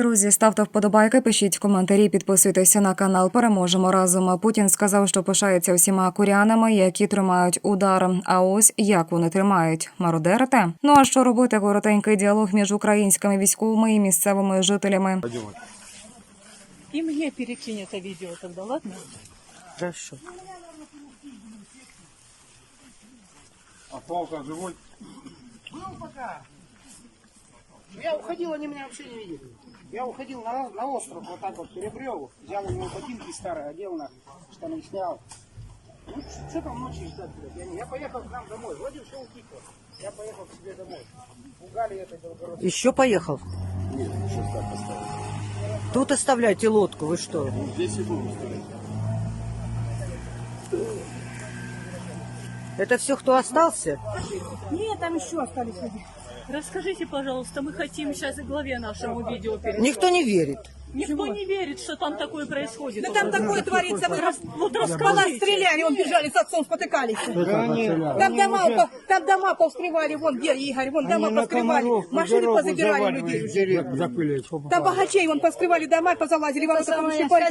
Друзі, ставте вподобайки, пишіть коментарі, підписуйтеся на канал. Переможемо разом. Путін сказав, що пишається всіма курянами, які тримають удар. А ось як вони тримають мародерите. Ну а що робити? Коротенький діалог між українськими військовими і місцевими жителями. И мне перекинь это видео тогда, ладно? Хорошо. А Палка живой? Я уходил, они меня вообще не видели. Я уходил на, на остров, вот так вот перебрел, взял у него ботинки старые, одел на штаны снял. Ну, что там ночью ждать, блядь? Я, не- я поехал к нам домой, вроде все утихло. Я поехал к себе домой. Пугали этой Белгородской. Еще поехал? Тут оставляйте лодку, вы что? Здесь и буду стоять. Это все, кто остался? Нет, там еще остались люди. Расскажите, пожалуйста, мы хотим сейчас и главе нашему видео передать. Никто не верит. Никто не верит, что там такое происходит. Да там такое творится, вы рас... Вот По нас расскажите. стреляли, он бежали с отцом, спотыкались. Там дома, по- там дома повскрывали, вон где Игорь, вон дома повскрывали, машины позабирали людей. Там богачей, вон поскрывали дома, позалазили, вам это щипали,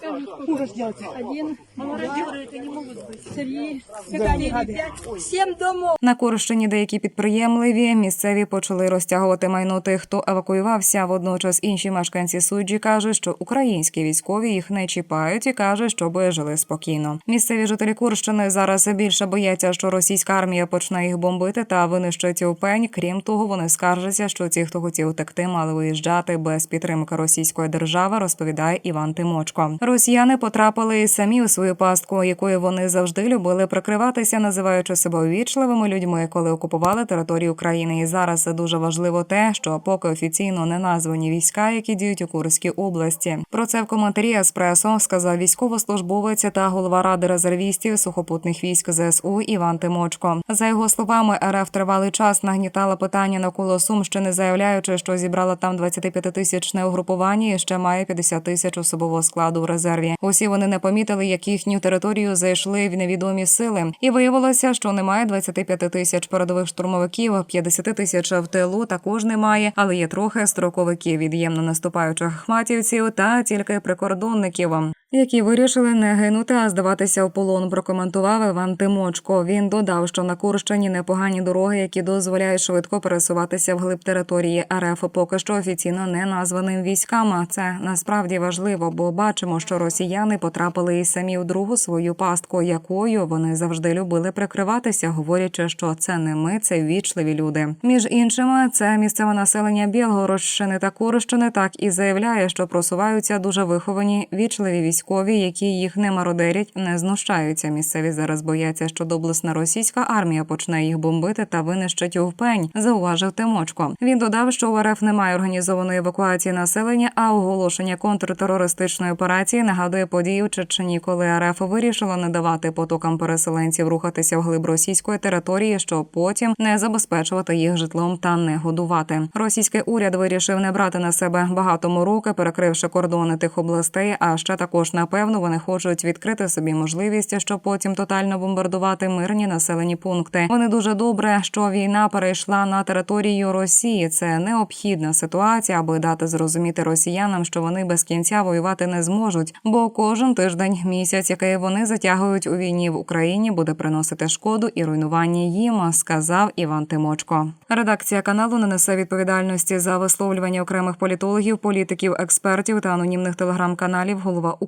там ужас делается. Один, Мародеры это не могут быть. три, четыре, пять, семь домов. На Курщині деякі підприємливі місцеві почали розтягувати майно тих, хто евакуювався. Водночас інші мешканці суджі кажуть, що українські військові їх не чіпають і кажуть, щоб жили спокійно. Місцеві жителі Курщини зараз більше бояться, що російська армія почне їх бомбити та винищить у пень. Крім того, вони скаржаться, що ті, хто хотів утекти, мали виїжджати без підтримки російської держави. Розповідає Іван Тимочко. Росіяни потрапили і самі у свою пастку, якою вони завжди любили прикриватися, називаючи себе увічливими людьми, коли окупували територію України. І зараз дуже важливо те, що поки офіційно не названі війська, які діють у Курській області. Про це в коментарі Еспресо сказав військовослужбовець та голова ради резервістів сухопутних військ ЗСУ Іван Тимочко. За його словами, РФ тривалий час нагнітала питання навколо Сумщини, заявляючи, що зібрала там 25-тисячне угрупування і ще має 50 тисяч особового складу в резерві. Усі вони не помітили, як їхню територію зайшли в невідомі сили, і виявилося, що немає 25 тисяч передових штурмовиків, 50 тисяч в тилу також немає, але є трохи строковиків від'ємно наступаючих хматівців та тільки прикордонників. Які вирішили не гинути, а здаватися в полон, прокоментував Іван Тимочко. Він додав, що на Курщині непогані дороги, які дозволяють швидко пересуватися вглиб території РФ, поки що офіційно не названим військам. Це насправді важливо, бо бачимо, що росіяни потрапили і самі у другу свою пастку, якою вони завжди любили прикриватися, говорячи, що це не ми, це ввічливі люди. Між іншим, це місцеве населення Білгородщини та Курщини так і заявляє, що просуваються дуже виховані вічливі військові, які їх не мародерять, не знущаються. Місцеві зараз бояться, що доблесна російська армія почне їх бомбити та винищить у впень. Зауважив Тимочко. Він додав, що у РФ немає організованої евакуації населення, а оголошення контртерористичної операції нагадує події в Чечені, коли РФ вирішила не давати потокам переселенців рухатися вглиб російської території, щоб потім не забезпечувати їх житлом та не годувати. Російський уряд вирішив не брати на себе багато руки, перекривши кордони тих областей. А ще також напевно вони хочуть відкрити собі можливість, щоб потім тотально бомбардувати мирні населені пункти. Вони дуже добре, що війна перейшла на територію Росії. Це необхідна ситуація, аби дати зрозуміти росіянам, що вони без кінця воювати не зможуть. Бо кожен тиждень, місяць, який вони затягують у війні в Україні, буде приносити шкоду і руйнування їм, сказав Іван Тимочко. Редакція каналу не несе відповідальності за висловлювання окремих політологів, політиків, експертів та анонімних телеграм-каналів. Голова у